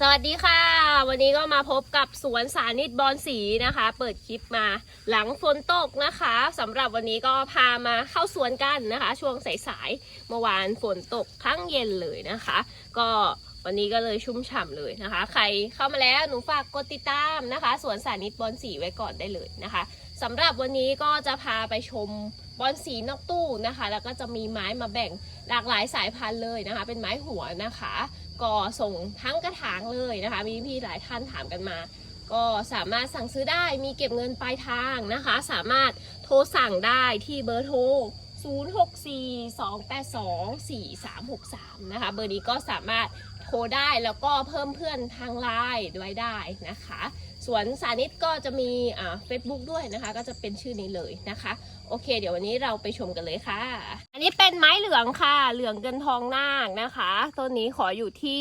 สวัสดีค่ะ วันนี้ก็มาพบกับสวนสานิตบอนสีนะคะ เปิดคลิปมาหลังฝนตกนะคะสำหรับวันนี้ก็พามาเข้าสวนกันนะคะ ช่วงสายๆเมื่อวานฝนตกทั้งเย็นเลยนะคะ ก็วันนี้ก็เลยชุ่มฉ่ำเลยนะคะ ใครเข้ามาแล้วหนูฝากกดติดตามนะคะสวนสานิตบอนสีไว้ก่อนได้เลยนะคะ สำหรับวันนี้ก็จะพาไปชมบอนสีนอกตู้นะคะ แล้วก็จะมีไม้มาแบ่งหลากหลายสายพันธุ์เลยนะคะ เป็นไม้หัวนะคะ ก็ส่งทั้งกระถางเลยนะคะ มีพี่หลายท่านถามกันมา ก็สามารถสั่งซื้อได้มีเก็บเงินปลายทางนะคะ สามารถโทรสั่งได้ที่เบอร์โทร 0642824363 นะคะ เบอร์นี้ก็สามารถโทรได้แล้วก็เพิ่มเพื่อนทางไลน์ด้วยได้นะคะ สวนสานิตก็จะมีอ่า Facebook ด้วยนะคะ ก็จะเป็นชื่อนี้เลยนะคะ โอเค เดี๋ยววันนี้เราไปชมกันเลยค่ะ อันนี้เป็นไม้เหลืองค่ะ เหลืองเงินทองนาคนะคะต้นนี้ขออยู่ที่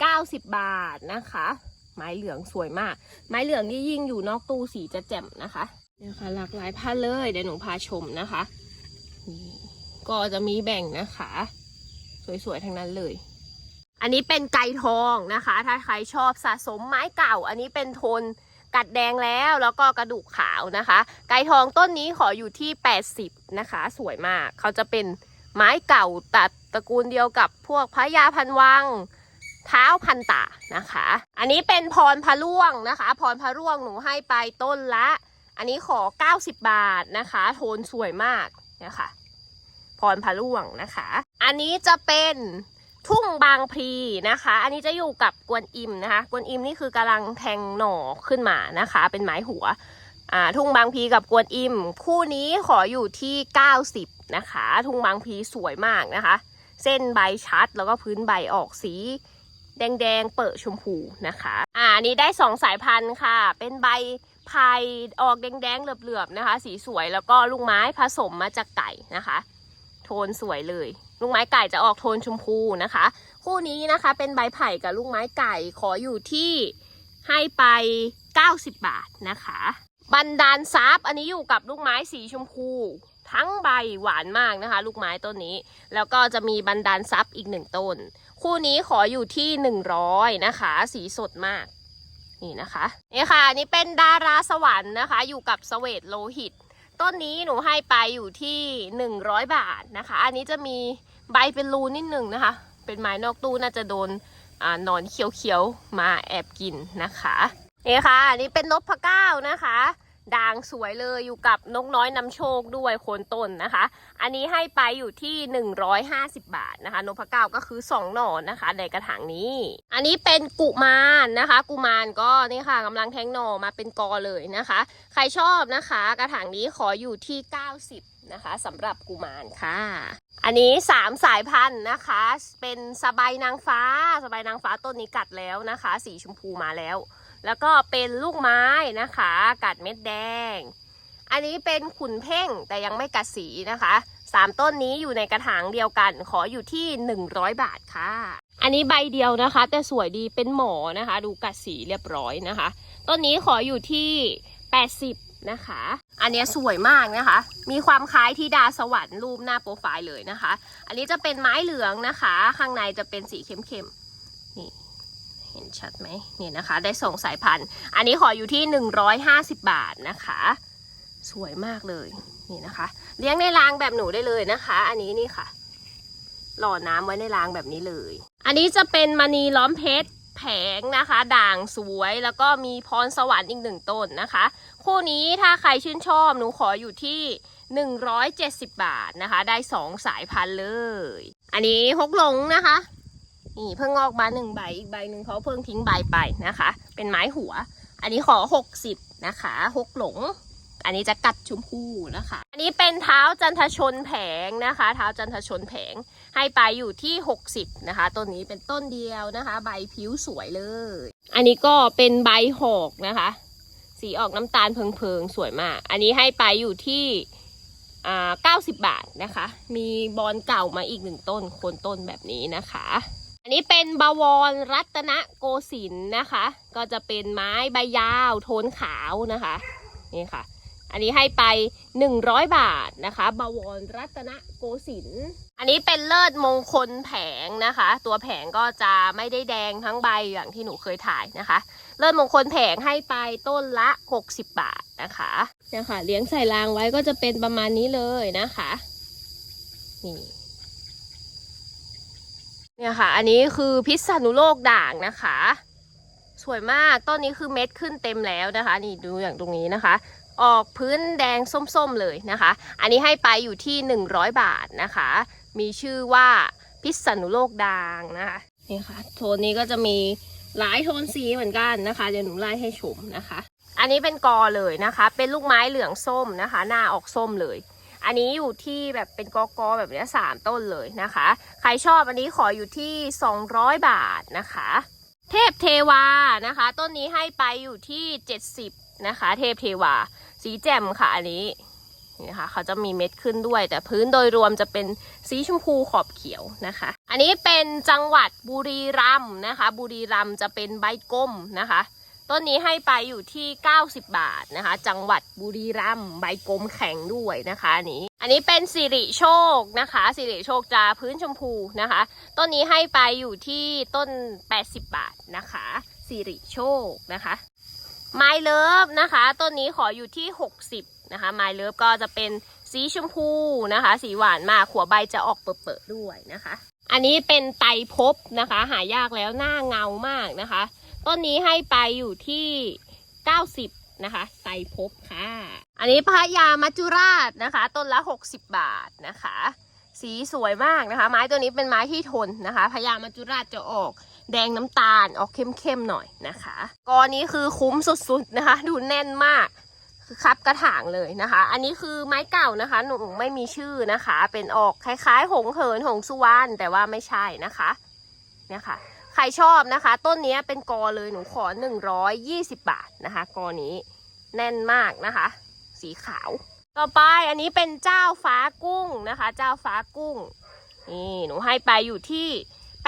90 บาทนะคะ ไม้เหลืองสวยมาก ไม้เหลืองนี่ยิ่งอยู่นอกตู้สีจะแจ่มนะคะเนี่ยค่ะหลากหลายพันเลยเดี๋ยวหนูพาชมนะคะนี่ก็จะมีแบ่งนะคะ สวยๆทั้งนั้นเลยอันนี้เป็นไก่ทองนะคะ ถ้าใครชอบสะสมไม้เก่า อันนี้เป็นโทน กัดแดงแล้วแล้วก็กระดูกขาวนะคะ ไก่ทองต้นนี้ขออยู่ที่ 80 นะคะ สวยมากเขาจะเป็นไม้เก่าตัดตระกูลเดียวกับพวกพระยาพันวังเท้าพันตานะคะ อันนี้เป็นพรพะร่วงนะคะ พรพะร่วงหนูให้ไปต้นละ อันนี้ขอ 90 บาทนะคะ โทนสวยมากนะคะพรพะร่วงนะคะ อันนี้จะเป็น ทุ่งบางพลีนะคะ อันนี้จะอยู่กับกวนอิมนะคะ กวนอิมนี่คือกำลังแทงหน่อขึ้นมานะคะ เป็นไม้หัวอ่าทุ่งบางพลีกับกวนอิม คู่นี้ขออยู่ที่ 90 นะคะ ทุ่งบางพลีสวยมากนะคะ เส้นใบชัดแล้วก็พื้นใบออกสีแดงๆ เปิดชมพูนะคะ อ่านี้ได้สองสายพันธุ์ค่ะ เป็นใบพายออกแดงๆ เหลือบๆ นะคะ สีสวยแล้วก็ลูกไม้ผสมมาจากไก่นะคะ ทนสวยเลย ลูกไม้ไก่จะออกโทนชมพูนะคะ คู่นี้นะคะเป็นใบไผ่กับลูกไม้ไก่ขออยู่ที่ให้ไป 90 บาทนะคะ บันดาลซับอันนี้อยู่กับลูกไม้สีชมพู ทั้งใบหวานมากนะคะ ลูกไม้ต้นนี้ แล้วก็จะมีบันดาลซับอีกหนึ่งต้น คู่นี้ขออยู่ที่ 100 นะคะ สีสดมากนี่นะคะนี่ค่ะนนี่เป็นดาราสวรรค์นะคะ อยู่กับสเวตโลหิต ต้นนี้หนูให้ไปอยู่ที่ 100 บาทนะคะ อันนี้จะมีใบเป็นรูนิดหนึ่งนะคะ เป็นไม้นอกตู้น่าจะโดนอ่าหนอนเขียวๆมาแอบกินนะคะนี่ค่ะอันนี้เป็นนกพะเก้านะคะ ด่างสวยเลยอยู่กับนกน้อยนำโชคด้วยโคนต้นนะคะ อันนี้ให้ไปอยู่ที่ 150 บาทนะคะนกพะเก้าก็คือ 2 หน่อนะคะ ในกระถางนี้ อันนี้เป็นกุมารนะคะ กุมารก็นี่ค่ะกำลังแทงหน่อมาเป็นกอเลยนะคะ ใครชอบนะคะ กระถางนี้ขออยู่ที่ 90 นะคะสำหรับกุมารค่ะอันนี้ 3 สายพันธุ์นะคะ เป็นสบายนางฟ้า สบายนางฟ้าต้นนี้กัดแล้วนะคะ สีชมพูมาแล้ว แล้วก็เป็นลูกไม้นะคะ กัดเม็ดแดง อันนี้เป็นขุนเพ่งแต่ยังไม่กัดสีนะคะสามต้นนี้อยู่ในกระถางเดียวกัน ขออยู่ที่ 100 บาทค่ะ อันนี้ใบเดียวนะคะ แต่สวยดีเป็นหมอนะคะ ดูกัดสีเรียบร้อยนะคะ ต้นนี้ขออยู่ที่ 80 นะคะ อันนี้สวยมากนะคะ มีความคล้ายที่ดาสวรรค์รูปหน้าโปรไฟล์เลยนะคะ อันนี้จะเป็นไม้เหลืองนะคะ ข้างในจะเป็นสีเข้มๆ เห็นชัดไหมนี่นะคะ ได้ส่งสายพันธุ์ อันนี้ขออยู่ที่ 150 บาทนะคะ สวยมากเลยนี่นะคะ เลี้ยงในรางแบบหนูได้เลยนะคะ อันนี้นี่ค่ะ หล่อน้ำไว้ในรางแบบนี้เลย อันนี้จะเป็นมณีล้อมเพชรแผงนะคะ ด่างสวยแล้วก็มีพรสวรรค์อีกหนึ่งต้นนะคะ คู่นี้ถ้าใครชื่นชอบหนูขออยู่ที่ 170 บาทนะคะ ได้สองสายพันธุ์เลย อันนี้ฮกหลงนะคะ นี่เพิ่งออกมาหนึ่งใบอีกใบหนึ่งเขาเพิ่งทิ้งใบไปนะคะ เป็นไม้หัว อันนี้ขอ60นะคะฮกหลง อันนี้จะกัดชมพูนะคะ อันนี้เป็นเท้าจันทชนแผงนะคะ เท้าจันทชนแผงให้ไปอยู่ที่ 60 นะคะต้นนี้เป็นต้นเดียวนะคะ ใบผิวสวยเลย อันนี้ก็เป็นใบหอกนะคะ สีออกน้ำตาลเพิงๆสวยมาก อันนี้ให้ไปอยู่ที่อ่า90 บาทนะคะ มีบอลเก่ามาอีกหนึ่งต้น โคนต้นแบบนี้นะคะ อันนี้เป็นบวรรัตนโกสินทร์นะคะ ก็จะเป็นไม้ใบยาวโทนขาวนะคะนี่ค่ะ อันนี้ให้ไป 100 บาทนะคะบวรรัตนโกสินทร์อันนี้เป็นเลิศมงคลแผงนะคะ ตัวแผงก็จะไม่ได้แดงทั้งใบอย่างที่หนูเคยถ่ายนะคะ เลิศมงคลแผงให้ไปต้นละ 60 บาทนะคะเนี่ยค่ะเลี้ยงใส่รางไว้ก็จะเป็นประมาณนี้เลยนะคะนี่ เนี่ยค่ะ อันนี้คือพิษณุโลกด่างนะคะ สวยมากต้นนี้คือเม็ดขึ้นเต็มแล้วนะคะ นี่ดูอย่างตรงนี้นะคะ ออกพื้นแดงส้มๆเลยนะคะ อันนี้ให้ไปอยู่ที่ 100 บาทนะคะ มีชื่อว่าพิษณุโลกด่างนะคะนี่ค่ะโทนนี้ก็จะมีหลายโทนสีเหมือนกันนะคะเดี๋ยวหนูไล่ให้ชมนะคะ อันนี้เป็นกอเลยนะคะ เป็นลูกไม้เหลืองส้มนะคะ หน้าออกส้มเลย อันนี้อยู่ที่แบบเป็นกอกอแบบนี้สามต้นเลยนะคะ ใครชอบอันนี้ขออยู่ที่ 200 บาทนะคะ เทพเทวานะคะ ต้นนี้ให้ไปอยู่ที่ 70 นะคะ เทพเทวา สีแจ่มค่ะอันนี้นี่นะคะเขาจะมีเม็ดขึ้นด้วย แต่พื้นโดยรวมจะเป็นสีชมพูขอบเขียวนะคะ อันนี้เป็นจังหวัดบุรีรัมย์นะคะ บุรีรัมย์จะเป็นใบก้มนะคะ ต้นนี้ให้ไปอยู่ที่ 90 บาทนะคะ จังหวัดบุรีรัมย์ใบกลมแข็งด้วยนะคะนี้อันนี้เป็นสิริโชคนะคะสิริโชคจะพื้นชมพูนะคะ ต้นนี้ให้ไปอยู่ที่ต้น 80 บาทนะคะสิริโชคนะคะไมเลิฟนะคะต้นนี้ขออยู่ที่ 60นะคะไมเลิฟก็จะเป็นสีชมพูนะคะ สีหวานมากหัวใบจะออกเปิดๆด้วยนะคะ อันนี้เป็นไตรภพนะคะ หายากแล้วหน้าเงามากนะคะ ต้นนี้ให้ไปอยู่ที่ 90 นะคะไตรภพค่ะ อันนี้พระยามัจจุราชนะคะ ต้นละ 60 บาทนะคะ สีสวยมากนะคะ ไม้ตัวนี้เป็นไม้ที่ทนนะคะพญามัจจุราชจะออกแดงน้ำตาลออกเข้มๆหน่อยนะคะกอนี้คือคุ้มสุดๆนะคะ ดูแน่นมากคือคับกระถางเลยนะคะ อันนี้คือไม้เก่านะคะ หนูไม่มีชื่อนะคะ เป็นออกคล้ายๆ หงเหินหงสุวรรณแต่ว่าไม่ใช่นะคะ เนี่ยค่ะ ใครชอบนะคะ ต้นนี้เป็นกอเลยหนูขอ 120 บาทนะคะ กอนี้แน่นมากนะคะ สีขาว ต่อไปอันนี้เป็นเจ้าฟ้ากุ้งนะคะ เจ้าฟ้ากุ้งนี่หนูให้ไปอยู่ที่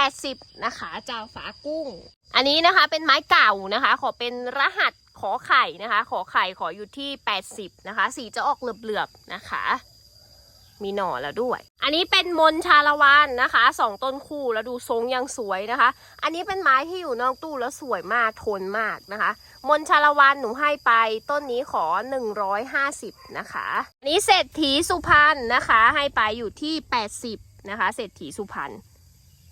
80 นะคะ เจ้าฟ้ากุ้ง อันนี้นะคะเป็นไม้เก่านะคะ ขอเป็นรหัสขอไข่นะคะ ขอไข่ขออยู่ที่ 80 นะคะ สีจะออกเหลือบๆนะคะ มีหน่อแล้วด้วย อันนี้เป็นมนชาละวันนะคะสองต้นคู่แล้วดูทรงยังสวยนะคะ อันนี้เป็นไม้ที่อยู่นอกตู้แล้วสวยมากทนมากนะคะ มนชาละวันหนูให้ไปต้นนี้ขอ 150 นะคะอันนี้เศรษฐีสุพรรณนะคะ ให้ไปอยู่ที่ 80 นะคะ เศรษฐีสุพรรณ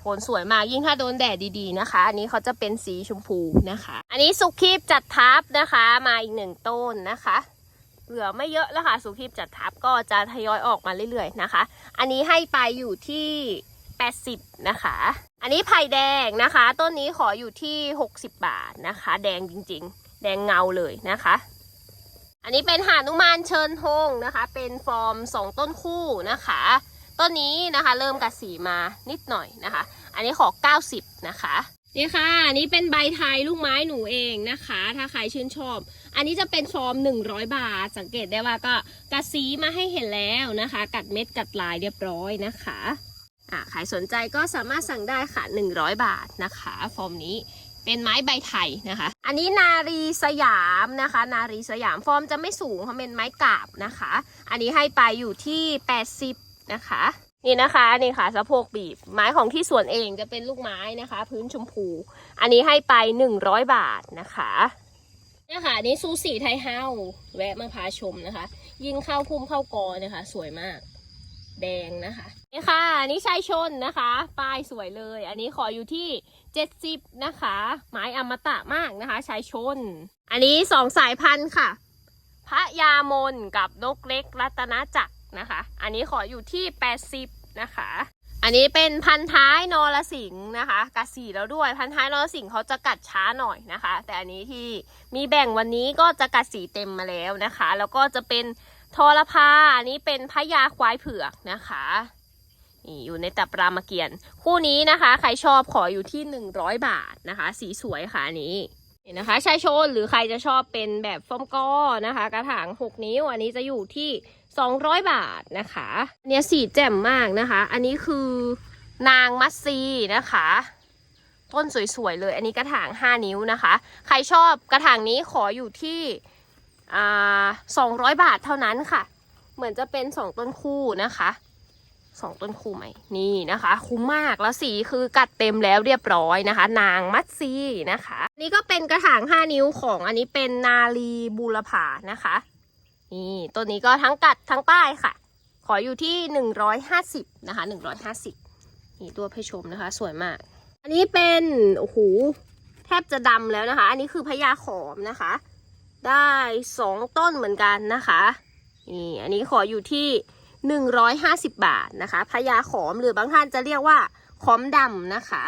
ทนสวยมากยิ่งถ้าโดนแดดดีๆนะคะ อันนี้เขาจะเป็นสีชมพูนะคะ อันนี้สุขีบจัดทับนะคะมาอีกหนึ่งต้นนะคะ เหลือไม่เยอะแล้วค่ะสุขีบจัดทับก็จะทยอยออกมาเรื่อยๆนะคะ อันนี้ให้ไปอยู่ที่ 80 นะคะ อันนี้ไผ่แดงนะคะ ต้นนี้ขออยู่ที่ 60 บาทนะคะ แดงจริงๆ แดงเงาเลยนะคะ อันนี้เป็นหานุมานเชิญธงนะคะ เป็นฟอร์ม 2 ต้นคู่นะคะ ต้นนี้นะคะเริ่มกัดสีมานิดหน่อยนะคะ อันนี้ขอ 90 นะคะ นี่ค่ะอันนี้เป็นใบไทยลูกไม้หนูเองนะคะ ถ้าใครชื่นชอบ อันนี้จะเป็นฟอร์ม 100 บาท สังเกตได้ว่าก็กัดสีมาให้เห็นแล้วนะคะ กัดเม็ดกัดลายเรียบร้อยนะคะอ่าใครสนใจก็สามารถสั่งได้ค่ะ 100 บาทนะคะ ฟอร์มนี้เป็นไม้ใบไทยนะคะ อันนี้นารีสยามนะคะ นารีสยามฟอร์มจะไม่สูงเพราะเป็นไม้กาบนะคะ อันนี้ให้ไปอยู่ที่ 80 นะคะ นี่นะคะนี่ค่ะสะโพกบีบ ไม้ของที่สวนเองจะเป็นลูกไม้นะคะ พื้นชมพู อันนี้ให้ไป 100 บาทนะคะเนี่ยค่ะนนี้ซูสีไทยเฮาแวะมาพาชมนะคะ ยิงเข้าพุ่มเข้ากอนะคะ สวยมาก แดงนะคะนี่ค่ะอันนี้ชายชนนะคะป้ายสวยเลย อันนี้ขออยู่ที่ 70 นะคะ ไม้อมตะมากนะคะชายชน อันนี้สองสายพันธุ์ค่ะ พระยามนกับนกเล็กรัตนจักร นะคะ อันนี้ขออยู่ที่ 80 นะคะ อันนี้เป็นพันท้ายนอรสิงห์นะคะกัดสีแล้วด้วยพันท้ายนอรสิงห์เขาจะกัดช้าหน่อยนะคะ แต่อันนี้ที่มีแบ่งวันนี้ก็จะกัดสีเต็มมาแล้วนะคะ แล้วก็จะเป็นทอรพาอันนี้เป็นพญาควายเผือกนะคะนี่อยู่ในตับรามเกียรติคู่นี้นะคะ ใครชอบขออยู่ที่ 100 บาทนะคะ สีสวยค่ะอันนี้นี่นะคะชายโชนหรือใครจะชอบเป็นแบบฟอมก้อนะคะ กระถาง 6 นิ้ว อันนี้จะอยู่ที่ 200 บาทนะคะเนี่ยสีแจ่มมากนะคะ อันนี้คือนางมัสซีนะคะ ต้นสวยๆเลย อันนี้กระถาง 5 นิ้วนะคะ ใครชอบกระถางนี้ขออยู่ที่สองร้อยบาทเท่านั้นค่ะ เหมือนจะเป็นสองต้นคู่นะคะสองต้นคู่ไหมนี่นะคะ คุ้มมากแล้วสีคือกัดเต็มแล้วเรียบร้อยนะคะ นางมัดซีนะคะ นี่ก็เป็นกระถาง 5 นิ้วของอันนี้เป็นนาลีบูรพานะคะ นี่ตัวนี้ก็ทั้งกัดทั้งป้ายค่ะ ขออยู่ที่ 150 นะคะ 150 นี่ตัวเพชมนะคะ สวยมาก อันนี้เป็นโอ้โหแทบจะดำแล้วนะคะ อันนี้คือพญาขอมนะคะ ได้สองต้นเหมือนกันนะคะนี่อันนี้ขออยู่ที่ 150 บาทนะคะพญาขอมหรือบางท่านจะเรียกว่าขอมดำนะคะ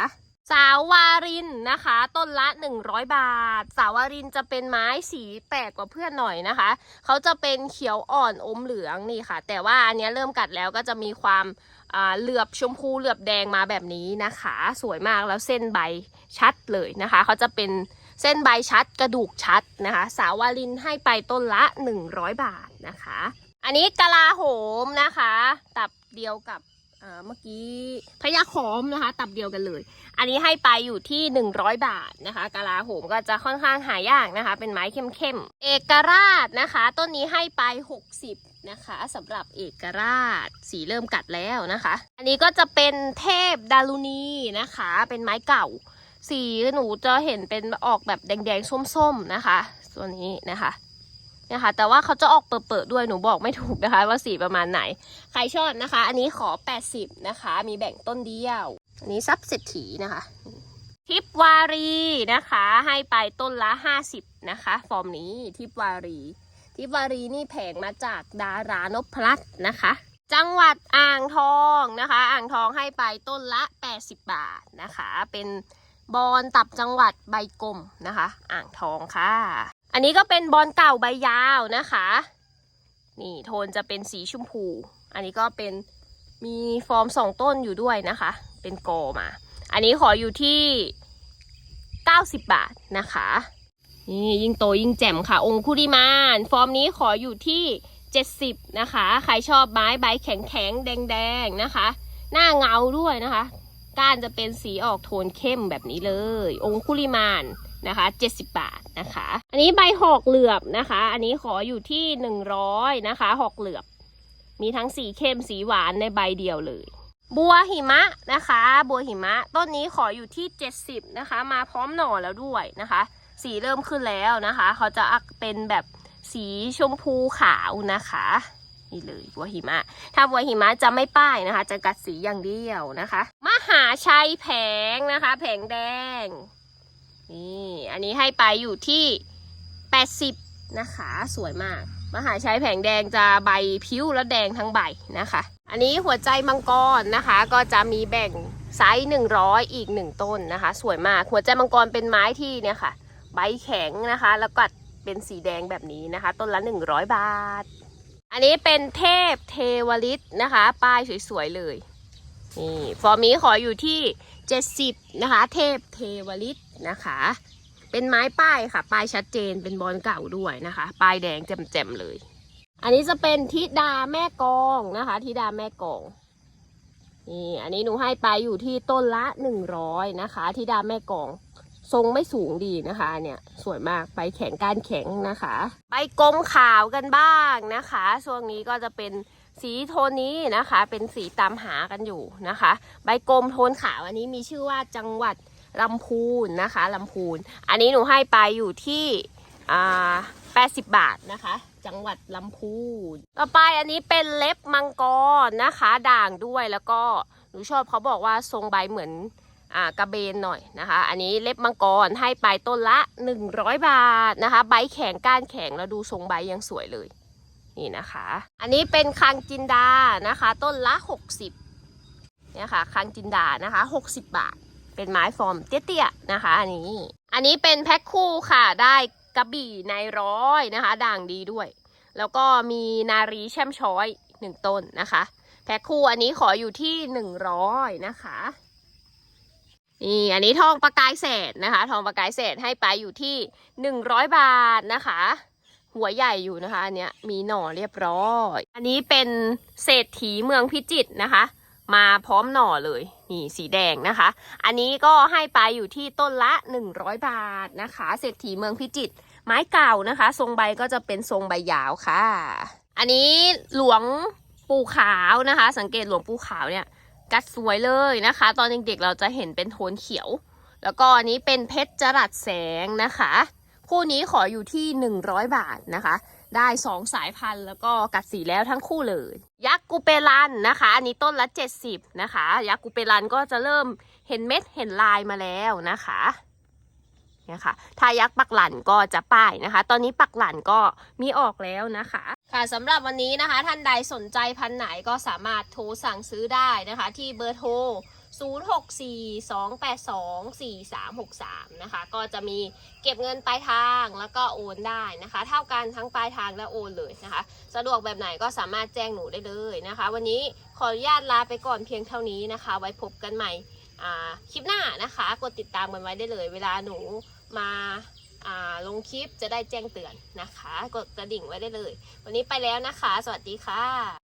สาววารินนะคะ ต้นละ 100 บาท สาววารินจะเป็นไม้สีแปลกกว่าเพื่อนหน่อยนะคะ เขาจะเป็นเขียวอ่อนอมเหลืองนี่ค่ะ แต่ว่าอันนี้เริ่มกัดแล้วก็จะมีความเหลือบชมพูเหลือบแดงมาแบบนี้นะคะ สวยมากแล้วเส้นใบชัดเลยนะคะ เขาจะเป็นเส้นใบชัดกระดูกชัดนะคะ สาววารินให้ไปต้นละ 100 บาทนะคะ อันนี้กะลาโหมนะคะ ตับเดียวกับ อ่าเมื่อกี้พญาขอมนะคะ ตับเดียวกันเลย อันนี้ให้ไปอยู่ที่ 100 บาทนะคะกะลาโหมก็จะค่อนข้างหายากนะคะ เป็นไม้เข้มๆเอกราชนะคะ ต้นนี้ให้ไป 60นะคะสำหรับเอกราชสีเริ่มกัดแล้วนะคะ อันนี้ก็จะเป็นเทพดารุณีนะคะ เป็นไม้เก่า สีหนูจะเห็นเป็นออกแบบแดงๆส้มๆนะคะ ตัวนี้นะคะ นะคะ แต่ว่าเขาจะออกเปิดๆด้วยหนูบอกไม่ถูกนะคะ ว่าสีประมาณไหน ใครชอบนะคะ อันนี้ขอ 80 นะคะ มีแบ่งต้นเดียว อันนี้ซับเศรษฐีนะคะ ทิปวารีนะคะ ให้ไปต้นละ 50 นะคะ ฟอร์มนี้ทิปวารี ทิปวารีนี่แผงมาจากดารานพพลัดนะคะจังหวัดอ่างทองนะคะ อ่างทองให้ไปต้นละ 80 บาทนะคะ เป็นบอลตับจังหวัดใบกลมนะคะ อ่างทองค่ะ อันนี้ก็เป็นบอลเก่าใบยาวนะคะ นี่โทนจะเป็นสีชมพู อันนี้ก็เป็นมีฟอร์มสองต้นอยู่ด้วยนะคะ เป็นโกมา อันนี้ขออยู่ที่ 90 บาทนะคะ นี่ยิ่งโตยิ่งแจ่มค่ะ องคุริมานฟอร์มนี้ขออยู่ที่ 70 นะคะ ใครชอบไม้ใบแข็งแข็งแดงแดงนะคะ หน้าเงาด้วยนะคะ ก้านจะเป็นสีออกโทนเข้มแบบนี้เลย องคุริมาน นะคะ70 บาทนะคะ อันนี้ใบหอกเหลือบนะคะ อันนี้ขออยู่ที่ 100นะคะหอกเหลือบ มีทั้งสีเข้มสีหวานในใบเดียวเลย บัวหิมะนะคะ บัวหิมะ ต้นนี้ขออยู่ที่ 70นะคะ มาพร้อมหน่อแล้วด้วยนะคะ สีเริ่มขึ้นแล้วนะคะ เขาจะอักเป็นแบบสีชมพูขาวนะคะนี่เลยบัวหิมะ ถ้าบัวหิมะจะไม่ป้ายนะคะ จะกัดสีอย่างเดียวนะคะ มหาชัยแผงนะคะ แผงแดง นี่อันนี้ให้ไปอยู่ที่ 80 นะคะ สวยมาก มหาชัยแผงแดงจะใบพิ้วและแดงทั้งใบนะคะ อันนี้หัวใจมังกรนะคะ ก็จะมีแบ่งไซส์100 อีก 1 ต้นนะคะ สวยมาก หัวใจมังกรเป็นไม้ที่เนี่ยค่ะ ใบแข็งนะคะ แล้วก็เป็นสีแดงแบบนี้นะคะ ต้นละ 100 บาท อันนี้เป็นเทพเทวลิตนะคะ ป้ายสวยๆเลยนี่ฟอร์มีขออยู่ที่ 70 นะคะ เทพเทวลิต นะคะ เป็นไม้ป้ายค่ะ ป้ายชัดเจนเป็นบอลเก่าด้วยนะคะ ป้ายแดงแจ่มๆเลย อันนี้จะเป็นทิดาแม่กองนะคะทิดาแม่กองนี่อันนี้หนูให้ไปอยู่ที่ต้นละหนึ่งร้อยนะคะทิดาแม่กองทรงไม่สูงดีนะคะเนี่ยสวยมากใบแข็งก้านแข็งนะคะใบกลมขาวกันบ้างนะคะช่วงนี้ก็จะเป็นสีโทนนี้นะคะ เป็นสีตามหากันอยู่นะคะ ใบกลมโทนขาวอันนี้มีชื่อว่าจังหวัด ลำพูนนะคะลำพูน อันนี้หนูให้ไปอยู่ที่80บาทนะคะ จังหวัดลำพูน ต่อไปอันนี้เป็นเล็บมังกรนะคะ ด่างด้วยแล้วก็หนูชอบเขาบอกว่าทรงใบเหมือนอกระเบนหน่อยนะคะ อันนี้เล็บมังกรให้ไปต้นละ 100 บาทนะคะ ใบแข็งก้านแข็งแล้วดูทรงใบยังสวยเลยนี่นะคะ อันนี้เป็นคังจินดานะคะ ต้นละ 60เนี่ยค่ะคังจินดานะคะ 60 บาท เป็นไม้ฟอร์มเตี้ยๆนะคะ อันนี้ อันนี้เป็นแพ็คคู่ค่ะได้กระบี่ในร้อยนะคะ ด่างดีด้วย แล้วก็มีนารีแช่มช้อยหนึ่งต้นนะคะ แพ็คคู่อันนี้ขออยู่ที่หนึ่งร้อยนะคะนี่อันนี้ทองประกายแสดนะคะ ทองประกายแสดให้ไปอยู่ที่หนึ่งร้อยบาทนะคะ หัวใหญ่อยู่นะคะ อันเนี้ยมีหน่อเรียบร้อย อันนี้เป็นเศรษฐีเมืองพิจิตรนะคะ มาพร้อมหน่อเลย นี่สีแดงนะคะ อันนี้ก็ให้ไปอยู่ที่ต้นละ 100 บาทนะคะเศรษฐีเมืองพิจิตรไม้เก่านะคะ ทรงใบก็จะเป็นทรงใบยาวค่ะ อันนี้หลวงปู่ขาวนะคะ สังเกตหลวงปู่ขาวเนี่ยกัดสวยเลยนะคะ ตอนเด็กๆเราจะเห็นเป็นโทนเขียว แล้วก็อันนี้เป็นเพชรจรัสแสงนะคะ คู่นี้ขออยู่ที่ 100 บาทนะคะ ได้2สายพันธุ์แล้วก็กัดสีแล้วทั้งคู่เลย ยักษ์กูเปรันนะคะ อันนี้ต้นละ 70 นะคะ ยักษ์กูเปรันก็จะเริ่มเห็นเม็ดเห็นลายมาแล้วนะคะเนี่ยค่ะถ้ายักษ์ปักหลันก็จะป้ายนะคะ ตอนนี้ปักหลันก็มีออกแล้วนะคะ ค่ะสำหรับวันนี้นะคะ ท่านใดสนใจพันธุ์ไหนก็สามารถโทรสั่งซื้อได้นะคะ ที่เบอร์โทร 0642824363 นะคะ ก็จะมีเก็บเงินปลายทางแล้วก็โอนได้นะคะ เท่ากันทั้งปลายทางและโอนเลยนะคะ สะดวกแบบไหนก็สามารถแจ้งหนูได้เลยนะคะ วันนี้ขออนุญาตลาไปก่อนเพียงเท่านี้นะคะ ไว้พบกันใหม่คลิปหน้านะคะ กดติดตามกันไว้ได้เลย เวลาหนูมาลงคลิปจะได้แจ้งเตือนนะคะ กดกระดิ่งไว้ได้เลย วันนี้ไปแล้วนะคะ สวัสดีค่ะ